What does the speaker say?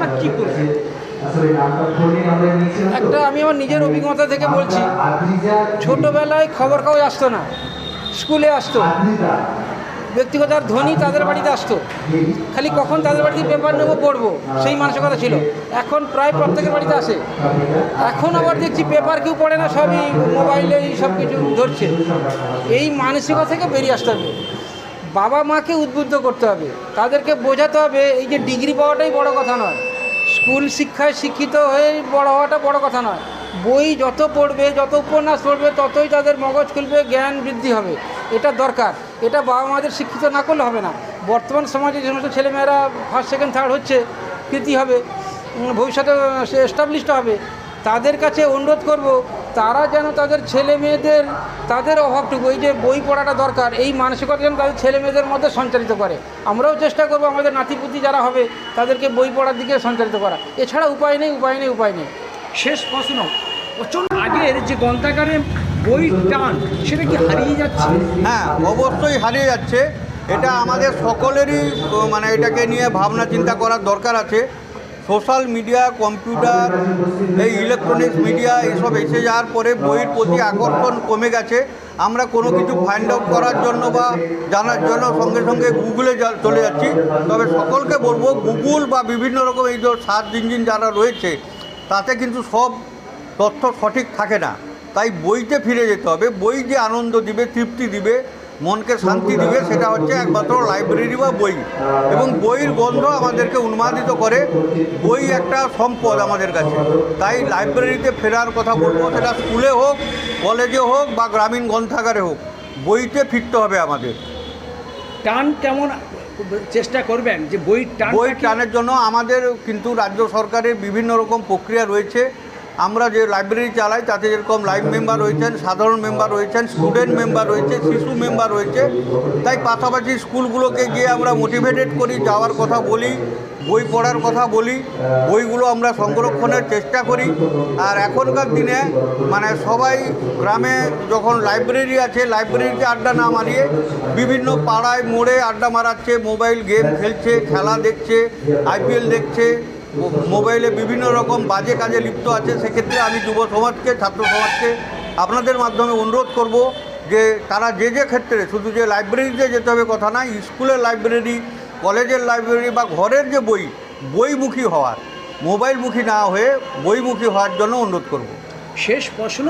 না, কি করবেন একটা আমি আমার নিজের অভিজ্ঞতা থেকে বলছি, ছোটোবেলায় খবর কাগজ আসতো না, স্কুলে আসতো। ব্যক্তিগত আর ধনী তাদের বাড়িতে আসতো। খালি কখন তাদের বাড়িতে পেপার নেব, পড়ব, সেই মানসিকতা ছিল। এখন প্রায় প্রত্যেকের বাড়িতে আসে। এখন আবার দেখছি পেপার কেউ পড়ে না, সবই মোবাইলে এই সব কিছু ধরছে। এই মানসিকতা থেকে বেরিয়ে আসতে হবে। বাবা মাকে উদ্বুদ্ধ করতে হবে। তাদেরকে বোঝাতে হবে, এই যে ডিগ্রি পাওয়াটাই বড় কথা নয়। স্কুল শিক্ষায় শিক্ষিত হয়ে বড় হওয়াটা বড় কথা নয়। বই যত পড়বে, যত উপন্যাস পড়বে, ততই তাদের মগজ খুলবে, জ্ঞান বৃদ্ধি হবে। এটা দরকার। এটা বাবা মাদের শিক্ষিত না করলে হবে না। বর্তমান সমাজে যে সমস্ত ছেলেমেয়েরা ফার্স্ট সেকেন্ড থার্ড হচ্ছে, কৃতি হবে ভবিষ্যতে এস্টাবলিশড হবে, তাদের কাছে অনুরোধ করব তারা যেন তাদের ছেলে মেয়েদের তাদের অভাবটুকু এই যে বই পড়াটা দরকার এই মানসিকতা যেন তাদের ছেলে মেয়েদের মধ্যে সঞ্চালিত করে। আমরাও চেষ্টা করব আমাদের নাতিপুতি যারা হবে তাদেরকে বই পড়ার দিকে সঞ্চালিত করা। এছাড়া উপায় নেই উপায় নেই উপায় নেই। শেষ প্রশ্ন। প্রচণ্ড আগের যে গ্রন্থাগারে বই টান সেটা কি হারিয়ে যাচ্ছে? হ্যাঁ অবশ্যই হারিয়ে যাচ্ছে। এটা আমাদের সকলেরই মানে এটাকে নিয়ে ভাবনা চিন্তা করার দরকার আছে। সোশ্যাল মিডিয়া, কম্পিউটার, এই ইলেকট্রনিক্স মিডিয়া এসব এসে যাওয়ার পরে বইয়ের প্রতি আকর্ষণ কমে গেছে। আমরা কোনো কিছু ফাইন্ড আউট করার জন্য বা জানার জন্য সঙ্গে সঙ্গে গুগলে চলে যাচ্ছি। তবে সকলকে বলব গুগল বা বিভিন্ন রকম এই যে সার্চ ইঞ্জিন যারা রয়েছে, তাতে কিন্তু সব তথ্য সঠিক থাকে না। তাই বইতে ফিরে যেতে হবে। বই যে আনন্দ দিবে, তৃপ্তি দিবে মনকে শান্তি দিবে সেটা হচ্ছে একমাত্র লাইব্রেরি বা বই। এবং বইয়ের গন্ধ আমাদেরকে উন্মাদিত করে বই একটা সম্পদ আমাদের কাছে। তাই লাইব্রেরিতে ফেরার কথা বলব সেটা স্কুলে হোক কলেজে হোক বা গ্রামীণ গ্রন্থাগারে হোক বইতে ফিরতে হবে আমাদের। টান কেমন চেষ্টা করবেন? যে বই টান বই টানের জন্য আমাদের কিন্তু রাজ্য সরকারের বিভিন্ন রকম প্রক্রিয়া রয়েছে। আমরা যে লাইব্রেরি চালাই, তাতে যেরকম লাইভ মেম্বার রয়েছেন, সাধারণ মেম্বার রয়েছেন স্টুডেন্ট মেম্বার রয়েছে, শিশু মেম্বার রয়েছে, তাই পাশাপাশি স্কুলগুলোকে গিয়ে আমরা মোটিভেটেড করি, যাওয়ার কথা বলি, বই পড়ার কথা বলি, বইগুলো আমরা সংরক্ষণের চেষ্টা করি। আর এখনকার দিনে মানে সবাই গ্রামে যখন লাইব্রেরি আছে লাইব্রেরিতে আড্ডা না মারিয়ে বিভিন্ন পাড়ায় মোড়ে আড্ডা মারাচ্ছে মোবাইল গেম খেলছে, খেলা দেখছে আইপিএল দেখছে মোবাইলে বিভিন্ন রকম বাজে কাজে লিপ্ত আছে, সেক্ষেত্রে আমি যুব সমাজকে ছাত্র সমাজকে আপনাদের মাধ্যমে অনুরোধ করব যে তারা যে যে ক্ষেত্রে, শুধু যে লাইব্রেরিতে যেতে হবে কথা না, স্কুলের লাইব্রেরি, কলেজের লাইব্রেরি বা ঘরের যে বই, বইমুখী হওয়ার, মোবাইলমুখী না হয়ে বইমুখী হওয়ার জন্য অনুরোধ করব। শেষ প্রশ্ন